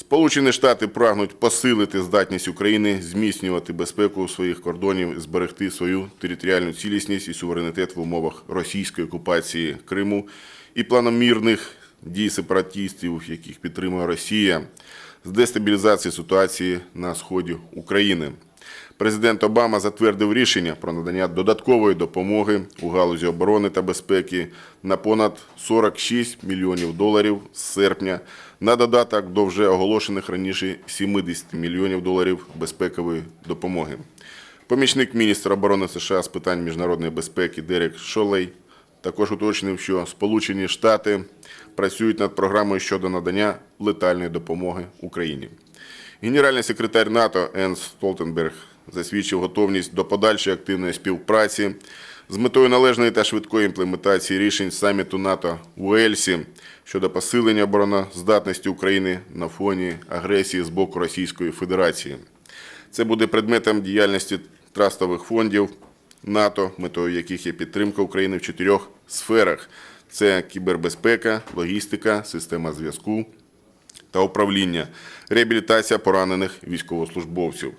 Сполучені Штати прагнуть посилити здатність України зміцнювати безпеку своїх кордонів, зберегти свою територіальну цілісність і суверенітет в умовах російської окупації Криму і планомірних дій сепаратистів, яких підтримує Росія, з дестабілізації ситуації на сході України. Президент Обама затвердив рішення про надання додаткової допомоги у галузі оборони та безпеки на понад 46 мільйонів доларів з серпня на додаток до вже оголошених раніше 70 мільйонів доларів безпекової допомоги. Помічник міністра оборони США з питань міжнародної безпеки Дерек Шолей також уточнив, що Сполучені Штати працюють над програмою щодо надання летальної допомоги Україні. Генеральний секретар НАТО Енс Столтенберг засвідчив готовність до подальшої активної співпраці з метою належної та швидкої імплементації рішень саміту НАТО в Уельсі щодо посилення обороноздатності України на фоні агресії з боку Російської Федерації. Це буде предметом діяльності трастових фондів НАТО, метою яких є підтримка України в чотирьох сферах: це кібербезпека, логістика, система зв'язку, та управління, реабілітація поранених військовослужбовців.